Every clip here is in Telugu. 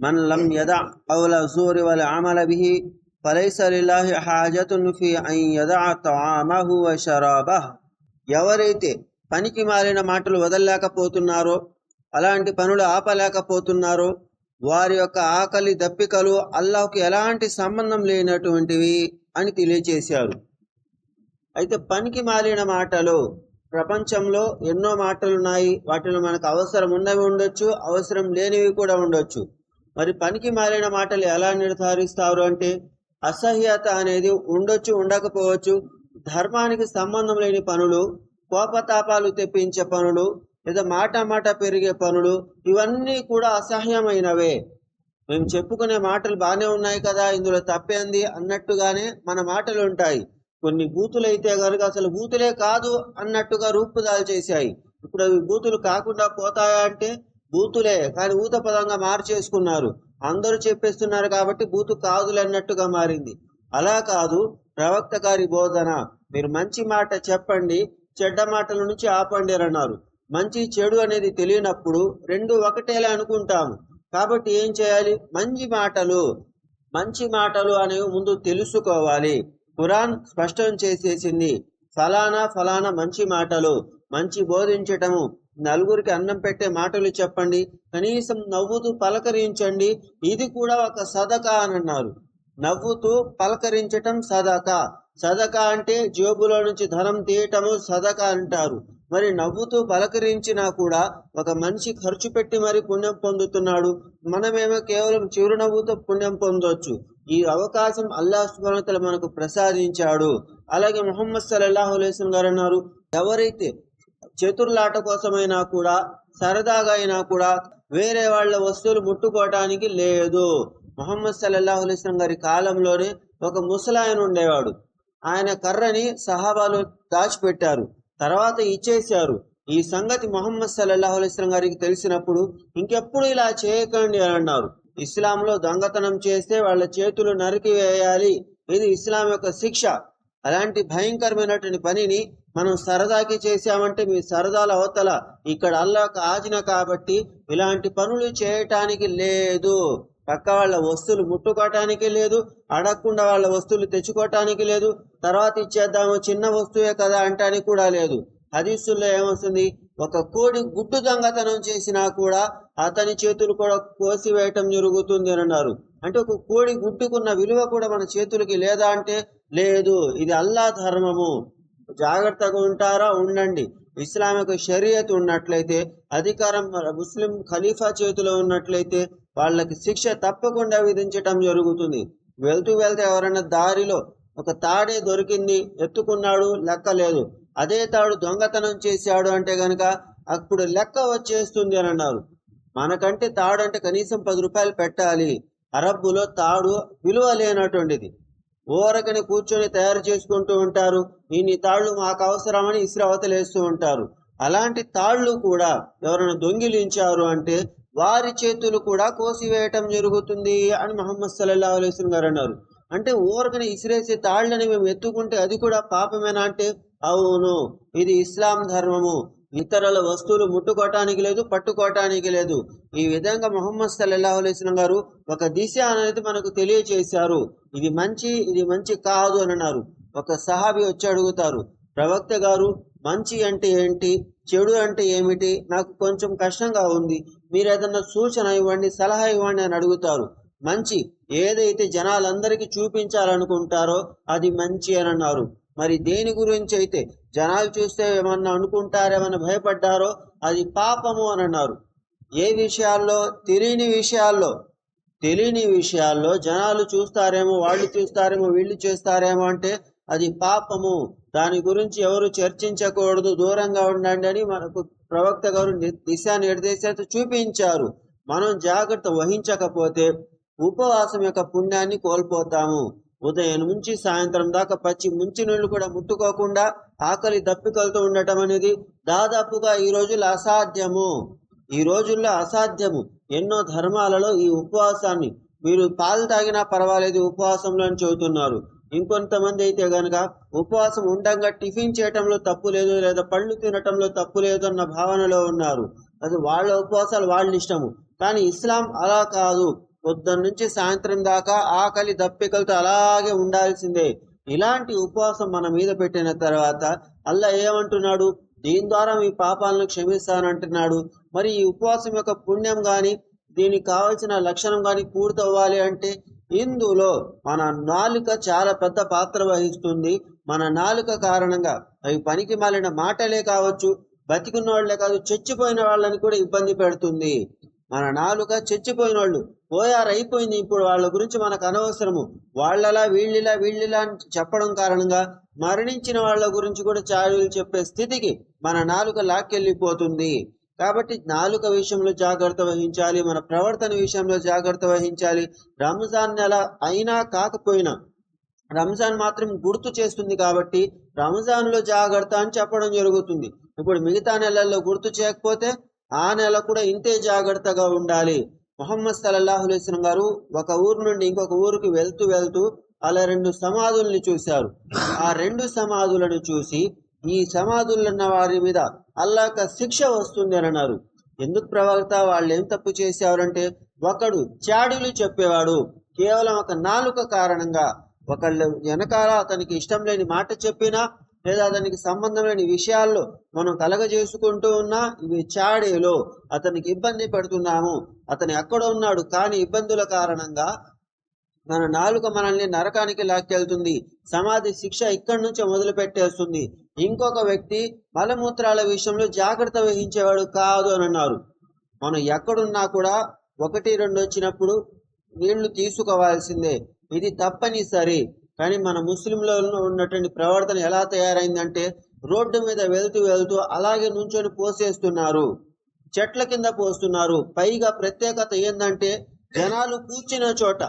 من لم యదా قول الزور والعمل به فليس لله حاجة في أن يدع యదా وشرابه. ఎవరైతే పనికి మారిన మాటలు వదలలేకపోతున్నారో అలాంటి పనులు ఆపలేకపోతున్నారో వారి యొక్క ఆకలి దప్పికలు అల్లాహ్కి ఎలాంటి సంబంధం లేనటువంటివి అని తెలియచేశారు. అయితే పనికి మారిన మాటలు ప్రపంచంలో ఎన్నో మాటలు ఉన్నాయి వాటిలో మనకు అవసరం ఉన్నవి ఉండొచ్చు అవసరం లేనివి కూడా ఉండొచ్చు. మరి పనికి మారిన మాటలు ఎలా నిర్ధారిస్తారు అంటే అసహ్యత అనేది ఉండొచ్చు ఉండకపోవచ్చు ధర్మానికి సంబంధం లేని పనులు కోపతాపాలు తెప్పించే పనులు లేదా మాట మాట పెరిగే పనులు ఇవన్నీ కూడా అసహ్యమైనవే. మేము చెప్పుకునే మాటలు బాగానే ఉన్నాయి కదా ఇందులో తప్పేంది అన్నట్టుగానే మన మాటలు ఉంటాయి. కొన్ని బూతులు అయితే కనుక అసలు బూతులే కాదు అన్నట్టుగా రూపుదాలు చేశాయి. ఇప్పుడు అవి బూతులు కాకుండా పోతాయా అంటే బూతులే కానీ ఊత పదంగా మార్చేసుకున్నారు. అందరూ చెప్పేస్తున్నారు కాబట్టి బూతు కాదులు అన్నట్టుగా మారింది. అలా కాదు ప్రవక్త గారి బోధన. మీరు మంచి మాట చెప్పండి చెడ్డ మాటల నుంచి ఆపండి అన్నారు. మంచి చెడు అనేది తెలియనప్పుడు రెండు ఒకటేలా అనుకుంటాము. కాబట్టి ఏం చేయాలి? మంచి మాటలు. మంచి మాటలు అనేవి ముందు తెలుసుకోవాలి. ఖురాన్ స్పష్టం చేసేసింది. ఫలానా ఫలానా మంచి మాటలు. మంచి బోధించటము. నలుగురికి అన్నం పెట్టే మాటలు చెప్పండి కనీసం నవ్వుతూ పలకరించండి ఇది కూడా ఒక సదకా అని అన్నారు నవ్వుతూ పలకరించటం సదక. సదకా అంటే జేబులో నుంచి ధనం తీయటము సదకా అంటారు. మరి నవ్వుతూ పలకరించినా కూడా ఒక మనిషి ఖర్చు పెట్టి మరి పుణ్యం పొందుతున్నాడు. మనమేమో కేవలం చిరునవ్వుతో పుణ్యం పొందొచ్చు. ఈ అవకాశం అల్లా సుబ్హానతల మనకు ప్రసాదించాడు. అలాగే మొహమ్మద్ సల్లల్లాహు అలైస్ గారు అన్నారు ఎవరైతే చతుర్లాట కోసమైనా కూడా సరదాగా అయినా కూడా వేరే వాళ్ళ వస్తువులు ముట్టుకోవటానికి లేదు. మొహమ్మద్ సల్లల్లాహు అలైహి గారి కాలంలోనే ఒక ముసలాయన ఉండేవాడు. ఆయన కర్రని సహాబాలు దాచిపెట్టారు. తర్వాత ఇచ్చేశారు. ఈ సంగతి మొహమ్మద్ సల్లల్లాహు అలైస్లం గారికి తెలిసినప్పుడు ఇంకెప్పుడు ఇలా చేయకండి అని అన్నారు. ఇస్లాంలో దొంగతనం చేస్తే వాళ్ళ చేతులు నరికి వేయాలి. ఇది ఇస్లాం యొక్క శిక్ష. అలాంటి భయంకరమైనటువంటి పనిని మనం సరదాకి చేశామంటే మీ సరదాల అవతల ఇక్కడ అల్లాక ఆజ్ఞ కాబట్టి ఇలాంటి పనులు చేయటానికి లేదు. పక్క వాళ్ళ వస్తువులు ముట్టుకోవటానికి లేదు. అడగకుండా వాళ్ళ వస్తువులు తెచ్చుకోవటానికి లేదు. తర్వాత ఇచ్చేద్దాము చిన్న వస్తువే కదా అంటానికి కూడా లేదు. హదీసుల్లో ఏమొస్తుంది? ఒక కోడి గుడ్డు దొంగతనం చేసినా కూడా అతని చేతులు కూడా కోసివేయటం జరుగుతుంది అని అన్నారు. అంటే ఒక కోడి గుడ్డుకున్న విలువ కూడా మన చేతులకి లేదా అంటే లేదు. ఇది అల్లా ధర్మము. జాగ్రత్తగా ఉంటారా? ఉండండి. ఇస్లామిక షరియత్ ఉన్నట్లయితే అధికారం ముస్లిం ఖలీఫా చేతిలో ఉన్నట్లయితే వాళ్ళకి శిక్ష తప్పకుండా విధించటం జరుగుతుంది. వెళ్తూ వెళ్తే ఎవరైనా దారిలో ఒక తాడే దొరికింది ఎత్తుకున్నాడు లెక్క లేదు. అదే తాడు దొంగతనం చేశాడు అంటే గనక అప్పుడు లెక్క వచ్చేస్తుంది అని అన్నారు. మనకంటే తాడు అంటే కనీసం పది రూపాయలు పెట్టాలి. అరబ్బులో తాడు విలువ లేనటువంటిది. ఓరకని కూర్చొని తయారు చేసుకుంటూ ఉంటారు. ఇన్ని తాళ్ళు మాకు అవసరమని ఇసురవతలేస్తూ ఉంటారు. అలాంటి తాళ్ళు కూడా ఎవరైనా దొంగిలించారు అంటే వారి చేతులు కూడా కోసివేయటం జరుగుతుంది అని మహమ్మద్ సల్లల్లా అలైహి గారు అన్నారు. అంటే ఊరకని ఇసిరేసే తాళ్ళని మేము ఎత్తుకుంటే అది కూడా పాపమేనా అంటే? అవును ఇది ఇస్లాం ధర్మము. ఇతరుల వస్తువులు ముట్టుకోవటానికి లేదు పట్టుకోవటానికి లేదు. ఈ విధంగా మొహమ్మద్ సల్లల్లాహు అలైహి గారు ఒక దిశ అనేది మనకు తెలియచేశారు. ఇది మంచి ఇది మంచి కాదు అని అన్నారు. ఒక సహాబి వచ్చి అడుగుతారు ప్రవక్త గారు మంచి అంటే ఏంటి? చెడు అంటే ఏమిటి? నాకు కొంచెం కష్టంగా ఉంది. మీరు ఏదన్నా సూచన ఇవ్వండి సలహా ఇవ్వండి అని అడుగుతారు. మంచి ఏదైతే జనాలందరికీ చూపించాలనుకుంటారో అది మంచి అని అన్నారు. మరి దేని గురించి అయితే జనాలు చూస్తే ఏమన్నా అనుకుంటారేమని భయపడ్డారో అది పాపము అని అన్నారు. ఏ విషయాల్లో? తెలియని విషయాల్లో. తెలియని విషయాల్లో జనాలు చూస్తారేమో వాళ్ళు చూస్తారేమో వీళ్ళు చేస్తారేమో అంటే అది పాపము. దాని గురించి ఎవరు చర్చించకూడదు దూరంగా ఉండండి అని మనకు ప్రవక్త గారు ని- దిశానిర్దేశాలు చూపించారు. మనం జాగ్రత్త వహించకపోతే ఉపవాసం యొక్క పుణ్యాన్ని కోల్పోతాము. ఉదయం నుంచి సాయంత్రం దాకా పచ్చి ముంచి నీళ్ళు కూడా ముట్టుకోకుండా ఆకలి దప్పికలతో ఉండటం అనేది దాదాపుగా ఈ రోజుల్లో అసాధ్యము. ఈ రోజుల్లో అసాధ్యము. ఎన్నో ధర్మాలలో ఈ ఉపవాసాన్ని మీరు పాలు తాగినా పర్వాలేదు ఉపవాసంలో అని చెబుతున్నారు. ఇంకొంతమంది అయితే గనక ఉపవాసం ఉండంగా టిఫిన్ చేయటంలో తప్పు లేదు లేదా పళ్ళు తినటంలో తప్పు లేదు అన్న భావనలో ఉన్నారు. అది వాళ్ళ ఉపవాసాలు వాళ్ళ ఇష్టము. కానీ ఇస్లాం అలా కాదు. పొద్దున్న నుంచి సాయంత్రం దాకా ఆకలి దప్పికలతో అలాగే ఉండాల్సిందే. ఇలాంటి ఉపవాసం మన మీద పెట్టిన తర్వాత అల్లా ఏమంటున్నాడు? దీని ద్వారా మీ పాపాలను క్షమిస్తానంటున్నాడు. మరి ఈ ఉపవాసం యొక్క పుణ్యం గాని దీనికి కావలసిన లక్షణం గాని పూర్తవ్వాలి అంటే ఇందులో మన నాలుక చాలా పెద్ద పాత్ర వహిస్తుంది. మన నాలుక కారణంగా అవి పనికి మాలిన మాటలే కావచ్చు బతికున్న వాళ్ళే కాదు చచ్చిపోయిన వాళ్ళని కూడా ఇబ్బంది పెడుతుంది. మన నాలుక చచ్చిపోయిన వాళ్ళు ఓఆర్ అయిపోయింది ఇప్పుడు వాళ్ళ గురించి మనకు అనవసరము. వాళ్ళలా వీళ్ళిలా వీళ్ళిలా అని చెప్పడం కారణంగా మరణించిన వాళ్ళ గురించి కూడా చాడీలు చెప్పే స్థితికి మన నాలుక లాక్కెళ్ళిపోతుంది. కాబట్టి నాలుక విషయంలో జాగ్రత్త వహించాలి మన ప్రవర్తన విషయంలో జాగ్రత్త వహించాలి. రంజాన్ నెల అయినా కాకపోయినా రంజాన్ మాత్రం గుర్తు చేస్తుంది కాబట్టి రంజాన్లో జాగ్రత్త అని చెప్పడం జరుగుతుంది. ఇప్పుడు మిగతా నెలల్లో గుర్తు చేయకపోతే ఆ నెల కూడా ఇంతే జాగ్రత్తగా ఉండాలి. మొహమ్మద్ సల్లల్లాహు అలైస్లం గారు ఒక ఊరు నుండి ఇంకొక ఊరికి వెళ్తూ వెళ్తూ అలా రెండు సమాధుల్ని చూశారు. ఆ రెండు సమాధులను చూసి ఈ సమాధులున్న వారి మీద అల్లాక శిక్ష వస్తుంది అని అన్నారు. ఎందుకు ప్రవక్త వాళ్ళు ఏం తప్పు చేసేవారంటే ఒకడు చాడీలు చెప్పేవాడు. కేవలం ఒక నాలుక కారణంగా ఒకళ్ళు వెనకాల అతనికి ఇష్టం లేని మాట చెప్పినా లేదా అతనికి సంబంధం లేని విషయాల్లో మనం కలగజేసుకుంటూ ఉన్నా ఇవి చాడేలో అతనికి ఇబ్బంది పెడుతున్నాము. అతను ఎక్కడ ఉన్నాడు కానీ ఇబ్బందుల కారణంగా మన నాలుక మనల్ని నరకానికి లాక్కెళ్తుంది. సమాధి శిక్ష ఇక్కడి నుంచే మొదలు పెట్టేస్తుంది ఇంకొక వ్యక్తి మలమూత్రాల విషయంలో జాగ్రత్త వహించేవాడు కాదు అని అన్నారు. మనం ఎక్కడున్నా కూడా ఒకటి రెండు వచ్చినప్పుడు నీళ్ళు తీసుకోవాల్సిందే. ఇది తప్పనిసరి. కానీ మన ముస్లింలో ఉన్నటువంటి ప్రవర్తన ఎలా తయారైందంటే రోడ్డు మీద వెళ్తూ వెళ్తూ అలాగే నుంచొని పోసేస్తున్నారు. చెట్ల కింద పోస్తున్నారు. పైగా ప్రత్యేకత ఏంటంటే జనాలు కూర్చున్న చోట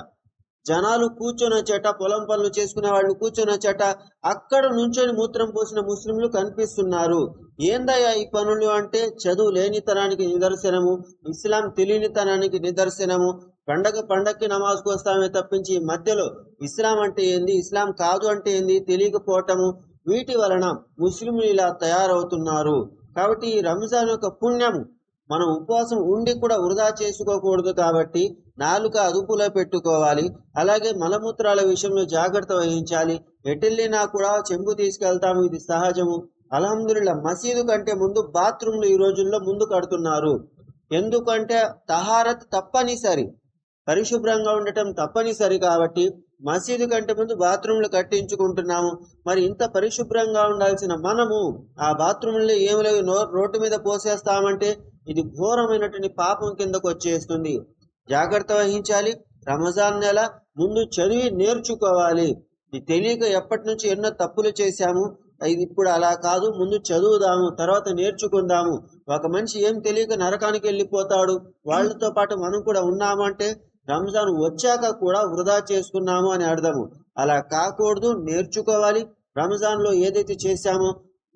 జనాలు కూర్చున్న చోట పొలం పనులు చేసుకునే వాళ్ళు కూర్చున్న చోట అక్కడ నుంచొని మూత్రం పోసిన ముస్లింలు కనిపిస్తున్నారు. ఏందయ్యా ఈ పనులు అంటే చదువు లేనితనానికి నిదర్శనము ఇస్లాం తెలియనితనానికి నిదర్శనము పండగ పండగకి నమాజ్కి వస్తామే తప్పించి మధ్యలో ఇస్లాం అంటే ఏంది? ఇస్లాం కాదు అంటే ఏంది? తెలియకపోవటము వీటి వలన ముస్లింలు ఇలా తయారవుతున్నారు. కాబట్టి ఈ రంజాన్ యొక్క పుణ్యము మనం ఉపవాసం ఉండి కూడా వృధా చేసుకోకూడదు కాబట్టి నాలుక అదుపులో పెట్టుకోవాలి. అలాగే మలమూత్రాల విషయంలో జాగ్రత్త వహించాలి. ఎటెళ్ళినా కూడా చెంబు తీసుకెళ్తాము. ఇది సహజము. అల్హమ్దుల్లా మసీదు కంటే ముందు బాత్రూంలు ఈ రోజుల్లో ముందు కడుతున్నారు. ఎందుకంటే తహారత్ తప్పనిసరి. పరిశుభ్రంగా ఉండటం తప్పనిసరి కాబట్టి మసీదు కంటే ముందు బాత్రూంలు కట్టించుకుంటున్నాము. మరి ఇంత పరిశుభ్రంగా ఉండాల్సిన మనము ఆ బాత్రూంలో ఏమి లేవు. రోడ్డు మీద పోసేస్తామంటే ఇది ఘోరమైనటువంటి పాపం కిందకు వచ్చేస్తుంది. జాగ్రత్త వహించాలి. రమజాన్ నెల ముందు చదివి నేర్చుకోవాలి. ఇది తెలియక ఎప్పటి నుంచి ఎన్నో తప్పులు చేశాము. ఇది ఇప్పుడు అలా కాదు. ముందు చదువుదాము తర్వాత నేర్చుకుందాము. ఒక మనిషి ఏం తెలియక నరకానికి వెళ్ళిపోతాడు. వాళ్ళతో పాటు మనం కూడా ఉన్నామంటే రంజాన్ వచ్చాక కూడా వృధా చేసుకున్నాము అని అర్థము. అలా కాకూడదు నేర్చుకోవాలి. రంజాన్లో ఏదైతే చేశామో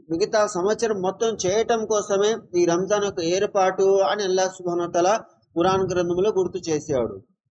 మిగతా సంవత్సరం మొత్తం చేయటం కోసమే ఈ రంజాన్ యొక్క ఏర్పాటు అని అల్లా సుభానతల పురాణ గ్రంథంలో గుర్తు చేసేవాడు